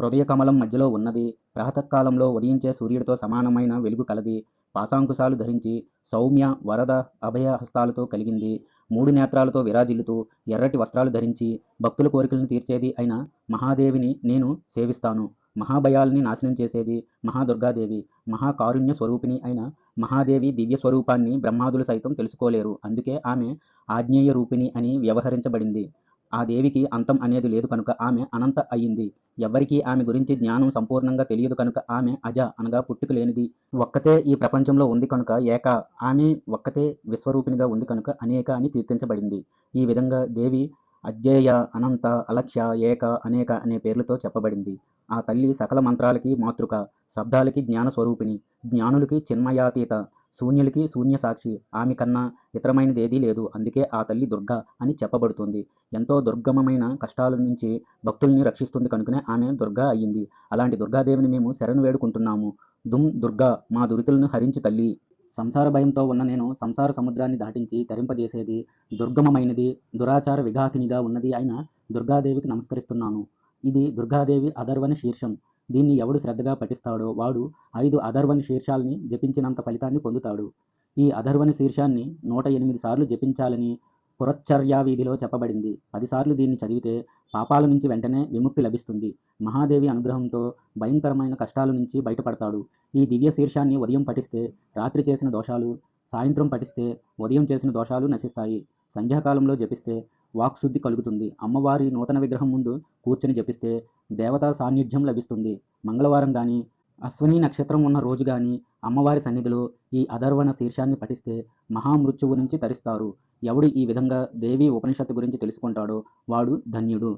హృదయ కమలం మధ్యలో ఉన్నది. ప్రాతకాలంలో ఉదయించే సూర్యుడితో సమానమైన వెలుగు కలది. పాశాంకుశాలు ధరించి సౌమ్య వరద అభయ హస్తాలతో కలిగింది. మూడు నేత్రాలతో విరాజిల్లుతూ ఎర్రటి వస్త్రాలు ధరించి భక్తుల కోరికలను తీర్చేది అయిన మహాదేవిని నేను సేవిస్తాను. మహాభయాల్ని నాశనం చేసేది మహాదుర్గాదేవి. మహాకారుణ్య స్వరూపిణి అయిన మహాదేవి దివ్య స్వరూపాన్ని బ్రహ్మాదులు సైతం తెలుసుకోలేరు. అందుకే ఆమె ఆజ్ఞేయ రూపిణి అని వ్యవహరించబడింది. ఆ దేవికి అంతం అనేది లేదు కనుక ఆమె అనంత అయ్యింది. ఎవ్వరికీ ఆమె గురించి జ్ఞానం సంపూర్ణంగా తెలియదు కనుక ఆమె అజ అనగా పుట్టుక లేనిది. ఒక్కతే ఈ ప్రపంచంలో ఉంది కనుక ఏక. ఆమె ఒక్కతే విశ్వరూపిణిగా ఉంది కనుక అనేక అని కీర్తించబడింది. ఈ విధంగా దేవి అజ్జేయ అనంత అలక్ష్య ఏక అనేక అనే పేర్లతో చెప్పబడింది. ఆ తల్లి సకల మంత్రాలకి మాతృక శబ్దాలకి జ్ఞాన స్వరూపిణి జ్ఞానులకి చిన్మయాతీత శూన్యులకి శూన్య సాక్షి. ఆమె కన్నా ఇతరమైనది ఏదీ లేదు. అందుకే ఆ తల్లి దుర్గా అని చెప్పబడుతుంది. ఎంతో దుర్గమమైన కష్టాల నుంచి భక్తుల్ని రక్షిస్తుంది కనుకనే ఆమె దుర్గా అయ్యింది. అలాంటి దుర్గాదేవిని మేము శరణు వేడుకుంటున్నాము. దుమ్ దుర్గా మా దురితులను హరించి తల్లి. సంసార భయంతో ఉన్న నేను సంసార సముద్రాన్ని దాటించి తరింపజేసేది దుర్గమమైనది దురాచార విఘాతినిగా ఉన్నది అయిన దుర్గాదేవికి నమస్కరిస్తున్నాను. ఇది దుర్గాదేవి అధర్వణ శీర్షం. దీన్ని ఎవడు శ్రద్ధగా పఠిస్తాడో వాడు ఐదు అధర్వణ శీర్షాల్ని జపించినంత ఫలితాన్ని పొందుతాడు. ఈ అధర్వణ శీర్షాన్ని నూట ఎనిమిది సార్లు జపించాలని పురచ్చర్యా వీధిలో చెప్పబడింది పదిసార్లు దీన్ని చదివితే పాపాల నుంచి వెంటనే విముక్తి లభిస్తుంది. మహాదేవి అనుగ్రహంతో భయంకరమైన కష్టాల నుంచి బయటపడతాడు. ఈ దివ్య శీర్షాన్ని ఉదయం పఠిస్తే రాత్రి చేసిన దోషాలు సాయంత్రం పఠిస్తే ఉదయం చేసిన దోషాలు నశిస్తాయి. సంధ్యాకాలంలో జపిస్తే వాక్శుద్ధి కలుగుతుంది. అమ్మవారి నూతన విగ్రహం ముందు కూర్చొని జపిస్తే దేవతా సాన్నిధ్యం లభిస్తుంది. మంగళవారం కానీ అశ్వని నక్షత్రం ఉన్న రోజు కానీ అమ్మవారి సన్నిధిలో ఈ అధర్వణ శీర్షాన్ని పఠిస్తే మహామృత్యువు నుంచి తరిస్తారు. ఎవడు ఈ విధంగా దేవి ఉపనిషత్తు గురించి తెలుసుకుంటాడో వాడు ధన్యుడు.